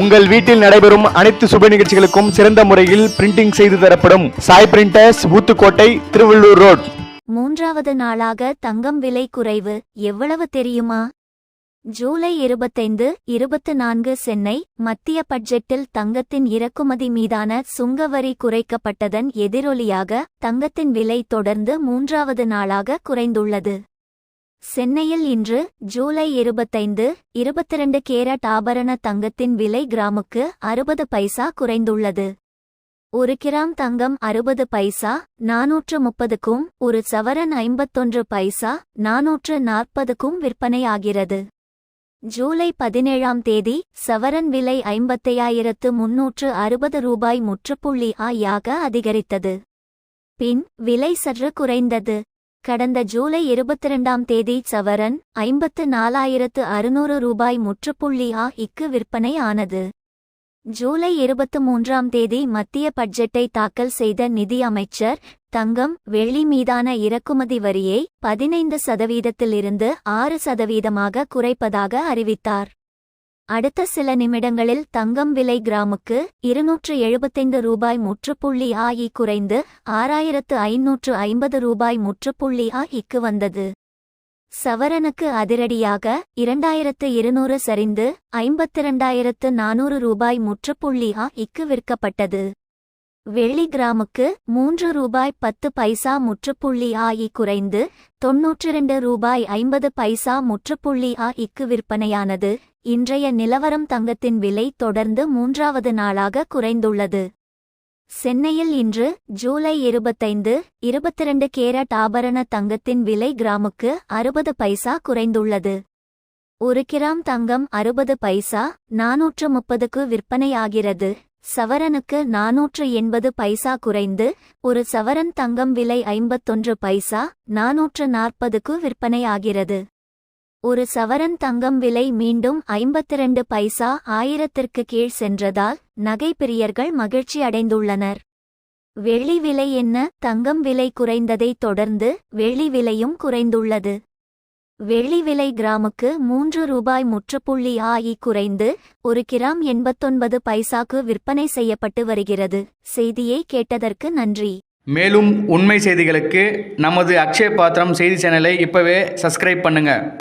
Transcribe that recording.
உங்கள் வீட்டில் நடைபெறும் அனைத்து சுப நிகழ்ச்சிகளுக்கும் சிறந்த முறையில் பிரிண்டிங் செய்து தரப்படும் சாய் பிரிண்டர்ஸ் ஊத்துக்கோட்டை திருவள்ளூர் ரோட் மூன்றாவது நாளாக தங்கம் விலை குறைவு எவ்வளவு தெரியுமா? ஜூலை இருபத்தைந்து இருபத்து நான்கு சென்னை மத்திய பட்ஜெட்டில் தங்கத்தின் இறக்குமதி மீதான சுங்கவரி குறைக்கப்பட்டதன் எதிரொலியாக தங்கத்தின் விலை தொடர்ந்து மூன்றாவது நாளாக குறைந்துள்ளது. சென்னையில் இன்று ஜூலை இருபத்தைந்து இருபத்திரண்டு கேரட் ஆபரண தங்கத்தின் விலை கிராமுக்கு அறுபது பைசா குறைந்துள்ளது. ஒரு கிராம் தங்கம் அறுபது பைசா நாநூற்று முப்பதுக்கும் ஒரு சவரன் ஐம்பத்தொன்று பைசா நாநூற்று நாற்பதுக்கும் விற்பனையாகிறது. ஜூலை பதினேழாம் தேதி சவரன் விலை ஐம்பத்தையாயிரத்து முன்னூற்று அறுபது ரூபாய் முற்றுப்புள்ளி ஆயாக அதிகரித்தது. பின் விலை சற்று குறைந்தது. கடந்த ஜூலை இருபத்திரண்டாம் தேதி சவரன் ஐம்பத்து நாலாயிரத்து அறுநூறு ரூபாய் முற்றுப்புள்ளி ஆ இக்கு விற்பனை ஆனது ஜூலை இருபத்து மூன்றாம் தேதி மத்திய பட்ஜெட்டை தாக்கல் செய்த நிதி அமைச்சர் தங்கம் வெள்ளி மீதான இறக்குமதி வரியை பதினைந்து சதவீதத்திலிருந்து ஆறு சதவீதமாக குறைப்பதாக அறிவித்தார். அடுத்த சில நிமிடங்களில் தங்கம் விலை கிராமுக்கு இருநூற்று எழுபத்தைந்து ரூபாய் முற்றுப்புள்ளி ஆ இ குறைந்து ஆறாயிரத்து ஐநூற்று ஐம்பது ரூபாய் முற்றுப்புள்ளி ஆ இக்கு வந்தது. சவரனுக்கு அதிரடியாக இரண்டாயிரத்து இருநூறு சரிந்து ஐம்பத்திரண்டாயிரத்து நானூறு ரூபாய் முற்றுப்புள்ளி ஆ இக்கு விற்கப்பட்டது. வெள்ளி கிராமுக்கு மூன்று ரூபாய் பத்து பைசா முற்றுப்புள்ளி ஆ இ குறைந்து தொன்னூற்றிரண்டு ரூபாய் ஐம்பது பைசா முற்றுப்புள்ளி ஆ இக்கு விற்பனையானது. இன்றைய நிலவரம் தங்கத்தின் விலை தொடர்ந்து மூன்றாவது நாளாக குறைந்துள்ளது. சென்னையில் இன்று ஜூலை இருபத்தைந்து இருபத்திரண்டு கேரட் ஆபரண தங்கத்தின் விலை கிராமுக்கு அறுபது பைசா குறைந்துள்ளது. ஒரு கிராம் தங்கம் அறுபது பைசா நாநூற்று முப்பதுக்கு விற்பனையாகிறது. சவரனுக்கு நாநூற்று எண்பது பைசா குறைந்து ஒரு சவரன் தங்கம் விலை ஐம்பத்தொன்று பைசா நாநூற்று நாற்பதுக்கு விற்பனையாகிறது. ஒரு சவரன் தங்கம் விலை மீண்டும் ஐம்பத்திரண்டு பைசா ஆயிரத்திற்கு கீழ் சென்றதால் நகை பிரியர்கள் மகிழ்ச்சி அடைந்துள்ளனர். வெள்ளி விலை என்ன? தங்கம் விலை குறைந்ததைத் தொடர்ந்து வெள்ளி விலையும் குறைந்துள்ளது. வெள்ளி விலை கிராமுக்கு மூன்று ரூபாய் முற்றுப்புள்ளி ஆகி குறைந்து ஒரு கிராம் எண்பத்தொன்பது பைசாக்கு விற்பனை செய்யப்பட்டு வருகிறது. செய்தியை கேட்டதற்கு நன்றி. மேலும் உண்மை செய்திகளுக்கு நமது அக்ஷய பாத்திரம் செய்தி சேனலை இப்பவே சப்ஸ்கிரைப் பண்ணுங்க.